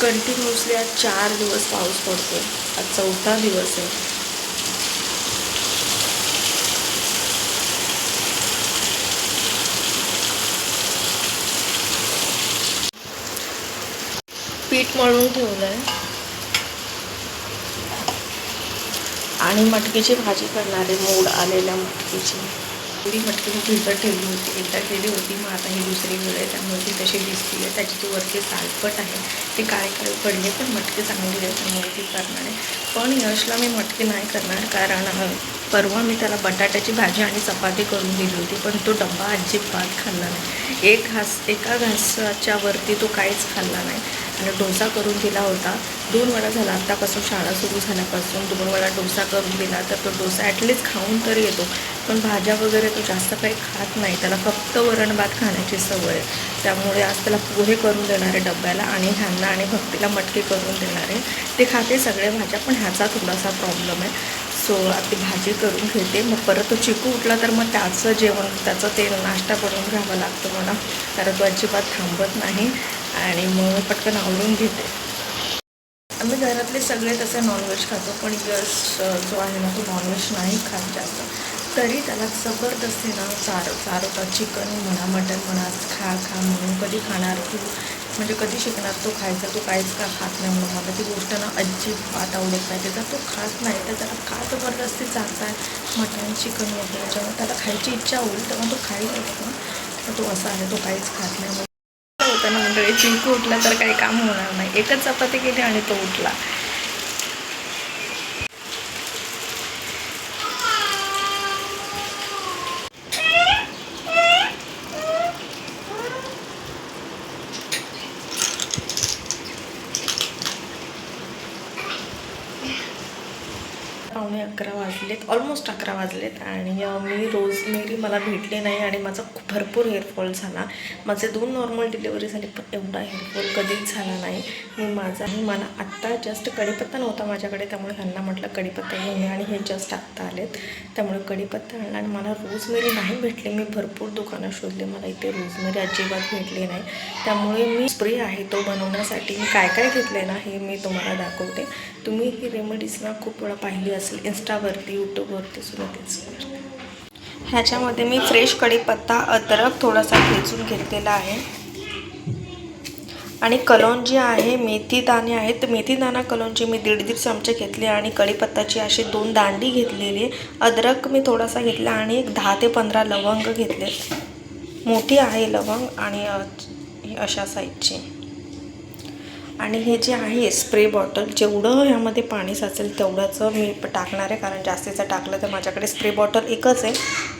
Continuously आज चार दिवस पाऊस पडतोय. आज चौथा दिवस आहे. पीठ मळून ठेवलंय. आणि मटकीची भाजी करणारे मूड मोड आलेल्या मटकीची. थोडी मटकी मी भिजत ठेवली होती. एकदा केली होती मग आता ही दुसरी वेळ आहे त्यामुळे ती तशी दिसती आहे त्याची ती वरती सालपट आहे. ती काळे काळे पडली पण मटकी चांगली आहे त्यामुळे ती करणार. आहे पण यशला मी मटकी नाही करणार कारण परवा मी त्याला बटाट्याची भाजी आणि चपाती करून दिली होती पण तो डब्बा अजिबात खाल्ला नाही. एक घास एका घासाच्या वरती तो काहीच खाल्ला नाही. डोसा करून दिला होता. दोन वेळा झाला. आत्तापासून शाळा सुरू झाल्यापासून दोन वेळा डोसा करून दिला तर तो डोसा ॲटलीस्ट खाऊन तर येतो. पण भाज्या वगैरे तो जास्त काही खात नाही. त्याला फक्त वरण भात खाण्याची सवय आहे. त्यामुळे आज त्याला पोहे करून देणार आहे डब्याला आणि ह्यांना आणि भक्तीला मटकी करून देणार आहे. ते खाते. सगळ्या भाज्या पण ह्याचा थोडासा प्रॉब्लेम आहे. सो ती भाजी करून घेते. मग परत तो चिकू उठला तर मग त्याचं जेवण त्याचं ते नाश्ता बनवून घ्यावा लागतो मला कारण तो अजिबात थांबत नाही. आणि मग पटकन आवडून घेते. आम्ही घरातले सगळे तसे नॉनव्हेज खातो पण यश जो आहे ना तो नॉनव्हेज नाही खात जास्त. तरी त्याला जबरदस्ती ना चार चारवतात चिकन म्हणा मटन म्हणा खा खा म्हणून कधी खाणार तू? म्हणजे कधी शिकणार तो? खायचा तो काहीच का खात नाही म्हणून. मला ती गोष्ट ना अजिबात आवडत नाही. त्याचा तो खात नाही. तर त्याला का जबरदस्ती चालताय मटन चिकन वगैरे जेव्हा त्याला खायची इच्छा होईल तेव्हा तो खाईल ना. तर तो असा आहे तो काहीच खात नाही. मग मंडळी चिंकू उठला तर काही काम होणार नाही. एकच चपाती केली आणि तो उठला. पावणे अकरा वाजलेत ऑलमोस्ट अकरा वाजलेत आणि मी रोजमेरी मला भेटली नाही आणि माझा खूप भरपूर हेअरफॉल झाला. माझे दोन नॉर्मल डिलिव्हरी झाली पण एवढा हेअरफॉल कधीच झाला नाही. मी माझा आणि मला आत्ता जस्ट कढीपत्ता नव्हता माझ्याकडे त्यामुळे त्यांना म्हटलं कढीपत्ता घेऊन आणि हे जस्ट आत्ता आलेत. त्यामुळे कढीपत्ता आणला आणि मला रोजमेरी नाही भेटली. मी भरपूर दुकानं शोधले मला इथे रोजमेरी अजिबात भेटली नाही. त्यामुळे मी स्प्रे आहे तो बनवण्यासाठी. मी काय काय घेतले ना हे मी तुम्हाला दाखवते. तुम्ही ही रेमेडीज ना खूप वेळा पाहिली असेल. इन्स्टावरती यूट्यूबवरती सुद्धा ह्याच्यामध्ये मी फ्रेश कढीपत्ता अद्रक थोडासा ठेचून घेतलेला आहे. आणि कलोंजी आहे मेथी दाणे आहेत. मेथी दाणा कलोंजी मी दीड दीड चमचे घेतले आणि कढीपत्ताची अशी दोन दांडी घेतलेली. अद्रक मी थोडासा घेतला आणि एक दहा ते पंधरा लवंग घेतले मोठी आहे लवंग आणि अशा साईजची आणि हे जे आहे स्प्रे बॉटल जेवढं ह्यामध्ये पाणी साचेल तेवढंच मी टाकणार आहे. कारण जास्तीचं टाकलं तर माझ्याकडे स्प्रे बॉटल एकच आहे.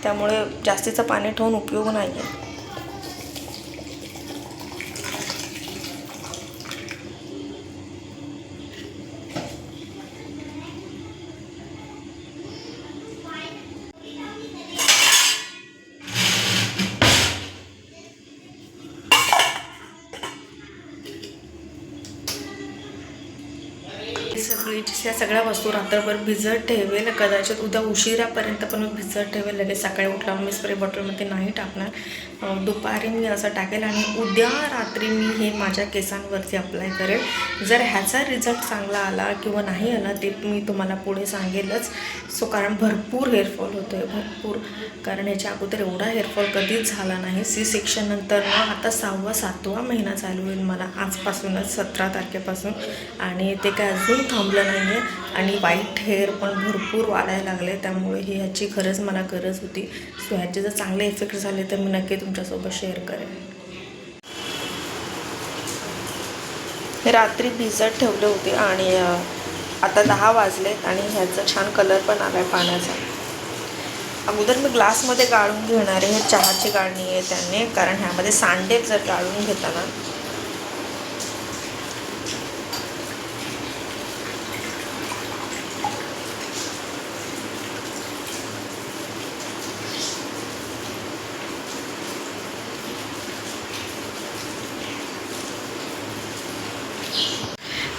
त्यामुळे जास्तीचं पाणी ठेवून उपयोग नाही आहे हे सगळ्या वस्तू रात्रभर भिजत ठेवेल. कदाचित उद्या उशिरापर्यंत पण मी भिजत ठेवेल. लगेच सकाळी उठल्यावर मी स्प्रे बॉटलमध्ये नाही टाकणार. दुपारी मी असं टाकेल आणि उद्या रात्री मी हे माझ्या केसांवरती अप्लाय करेल. जर ह्याचा रिझल्ट चांगला आला किंवा नाही आला ते मी तुम्हाला पुढे सांगेलच. सो कारण भरपूर हेअरफॉल होतो आहे भरपूर. कारण याच्या अगोदर एवढा हेअरफॉल कधीच झाला नाही. सी सेक्शन नंतर ना आता सहावा सातवा महिना चालू होईल मला. आजपासूनच सतरा तारखेपासून. आणि ते काय अजून थांबलं नाही आहे आणि व्हाईट हेअर पण भरपूर वाढायला लागले. त्यामुळे ही ह्याची खरंच मला गरज होती. सो ह्याचे जर चांगले इफेक्ट झाले तर मी नक्की तुमच्यासोबत शेअर करेन. हे रात्री भिजत ठेवले होते आणि आता दहा वाजलेत आणि ह्याचा छान कलर पण आला आहे पाण्याचा. अगोदर मी ग्लासमध्ये गाळून घेणार आहे. हे चहाची गाळणी आहे त्याने. कारण ह्यामध्ये सांडे जर गाळून घेताना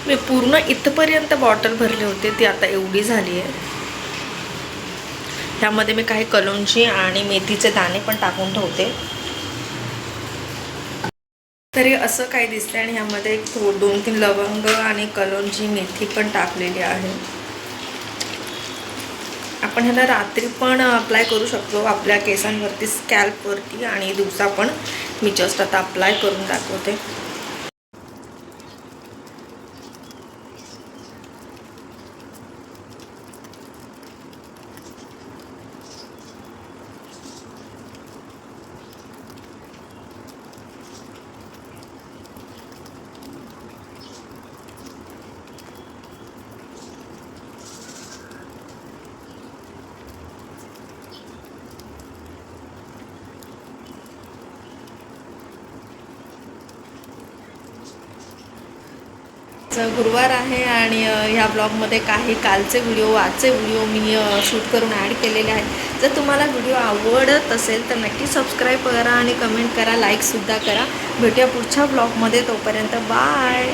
मी पूर्ण इथपर्यंत बॉटल भरली होती ती आता एवढी झाली आहे. ह्यामध्ये मी काही कलोंजी आणि मेथीचे दाणे पण टाकून ठेवते. तरी असं काही दिसतं आणि ह्यामध्ये एक थो दोन तीन लवंग आणि कलोंजी मेथी पण टाकलेली आहे. आपण ह्याला रात्री पण अप्लाय करू शकतो. आपल्या केसांवरती स्कॅल्पवरती आणि दिवसा पण. मी जस्ट आता अप्लाय करून दाखवते. गुरुवार आहे आणि ह्या ब्लॉगमध्ये काही कालचे व्हिडिओ आजचे व्हिडिओ मी शूट करून ॲड केलेले आहेत. जर तुम्हाला व्हिडिओ आवडत असेल तर नक्की सबस्क्राईब करा आणि कमेंट करा लाईकसुद्धा करा. भेटूया पुढच्या ब्लॉगमध्ये तोपर्यंत बाय!